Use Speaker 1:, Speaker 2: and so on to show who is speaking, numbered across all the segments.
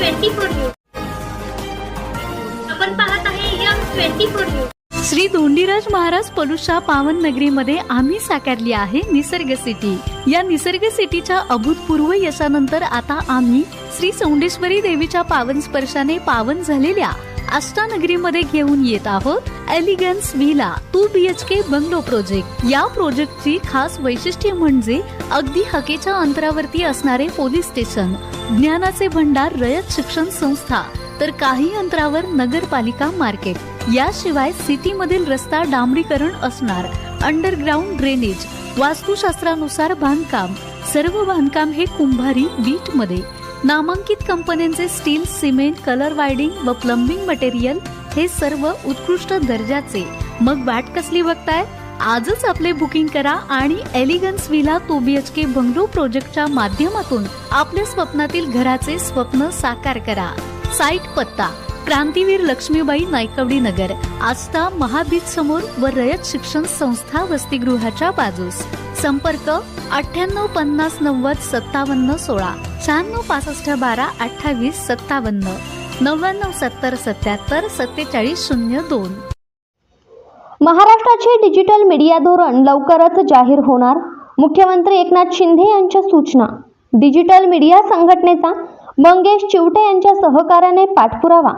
Speaker 1: Twenty four news. आपण पाहत आहे M twenty four news.
Speaker 2: Shri Dhondiraj Maharaj पलुषा पावन नगरीमध्ये आम्ही साकारली आहे निसर्ग सिटी. या निसर्ग सिटीच्या अभूतपूर्व यशानंतर आता आम्ही श्री सौंडेश्वरी देवीच्या पावन स्पर्शाने पावन झालेल्या आष्टा नगरीमध्ये घेऊन येत आहोत elegance villa two B H K bungalow project या प्रोजेक्टची खास वैशिष्ट्य म्हणजे अगदी हकेच्या अंतरावरती असणारे पोलीस स्टेशन ज्ञानाचे भंडार रयत शिक्षण संस्था तर काही अंतरावर नगरपालिका मार्केट. याशिवाय सिटीमधील रस्ता डांबरीकरण असणार. अंडरग्राऊंड ड्रेनेज वास्तुशास्त्रानुसार बांधकाम. सर्व बांधकाम हे कुंभारी वीटमध्ये नामांकित कंपन्यांचे स्टील सिमेंट कलर वायडिंग व प्लंबिंग मटेरियल हे सर्व उत्कृष्ट दर्जाचे. मग वाट कसली बघताय? आजच आपले बुकिंग करा आणि elegance villa two B H K bungalow प्रोजेक्टच्या माध्यमातून आपल्या स्वप्नातील घराचे स्वप्न साकार करा. साईट पत्ता क्रांतीवीर लक्ष्मीबाई नायकवडी नगर आस्था महाबीज समोर व रयत शिक्षण संस्था वसतिगृहाच्या बाजूस. संपर्क अठ्ठ्याण्णव पन्नास नव्वद सत्तावन्न सोळा शहाण्णव पासष्ट बारा अठ्ठावीस सत्तावन्न नव्याण्णव सत्तर सत्याहत्तर सत्तेचाळीस शून्य दोन.
Speaker 3: महाराष्ट्राचे डिजिटल मीडिया धोरण लवकरच जाहीर होणार. मुख्यमंत्री एकनाथ शिंदे यांच्या सूचना. डिजिटल मीडिया संघटनेचा मंगेश चिवटे यांच्या सहकार्याने पाठपुरावा.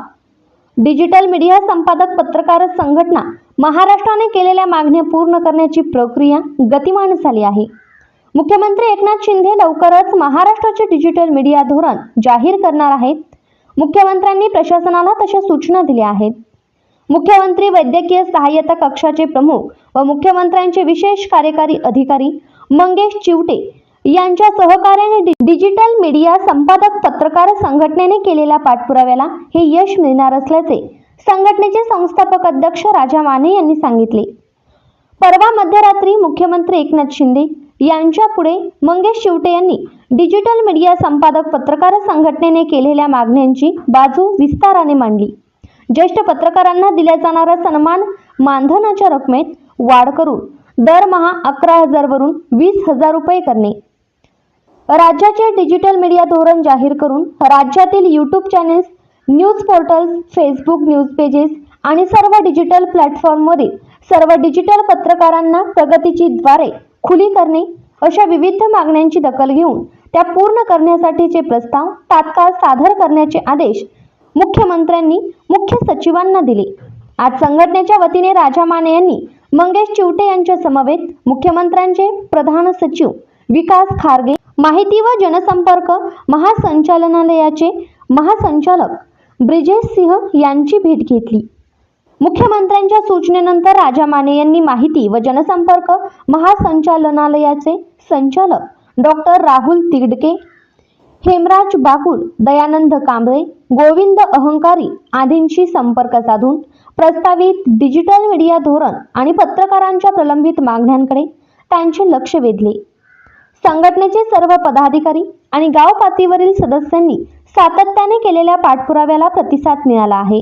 Speaker 3: डिजिटल मीडिया संपादक पत्रकार संघटना महाराष्ट्राने केलेल्या मागण्या पूर्ण करण्याची प्रक्रिया गतिमान झाली आहे. मुख्यमंत्री एकनाथ शिंदे लवकरच महाराष्ट्राचे डिजिटल मीडिया धोरण जाहीर करणार आहेत. मुख्यमंत्र्यांनी प्रशासनाला तशा सूचना दिल्या आहेत. मुख्यमंत्री वैद्यकीय सहाय्यता कक्षाचे प्रमुख व मुख्यमंत्र्यांचे विशेष कार्यकारी अधिकारी मंगेश चिवटे यांच्या सहकार्याने डिजिटल मीडिया संपादक पत्रकार संघटनेने केलेल्या पाठपुराव्याला हे यश मिळणार असल्याचे संघटनेचे संस्थापक अध्यक्ष राजा माने यांनी सांगितले. परवा मध्यरात्री मुख्यमंत्री एकनाथ शिंदे यांच्या पुढे मंगेश शिवटे यांनी डिजिटल मीडिया संपादक पत्रकार संघटनेने केलेल्या मागण्यांची बाजू विस्ताराने मांडली. ज्येष्ठ पत्रकारांना दिल्या जाणारा सन्मान मानधनाच्या रकमेत वाढ करून दरमहा अकरा हजारवरून वीस हजार रुपये करणे. राज्याचे डिजिटल मीडिया धोरण जाहीर करून राज्यातील YouTube channels news portals Facebook news pages आणि सर्व डिजिटल प्लॅटफॉर्मवरील सर्व डिजिटल पत्रकारांना प्रगतीची द्वारे खुली करणे अशा विविध मागण्यांची दखल घेऊन त्या पूर्ण करण्यासाठीचे प्रस्ताव तात्काळ सादर करण्याचे आदेश मुख्यमंत्र्यांनी मुख्य सचिवांना दिले. आज संघटनेच्या वतीने राजा माने यांनी मंगेश चिवटे यांच्या समवेत मुख्यमंत्र्यांचे प्रधान सचिव विकास खारगे माहिती व जनसंपर्क महासंचालनालयाचे महासंचालक ब्रिजेश सिंह यांची भेट घेतली. मुख्यमंत्र्यांच्या सूचनेनंतर राजा माने यांनी माहिती व जनसंपर्क महासंचालनालयाचे संचालक डॉक्टर राहुल तिगडके हेमराज बाकुल दयानंद कांबळे गोविंद अहंकारी आदींशी संपर्क साधून प्रस्तावित डिजिटल मीडिया धोरण आणि पत्रकारांच्या प्रलंबित मागण्यांकडे त्यांचे लक्ष वेधले. संघटनेचे सर्व पदाधिकारी आणि गाव पातळीवरील सदस्यांनी सातत्याने केलेल्या पाठपुराव्याला प्रतिसाद मिळाला आहे.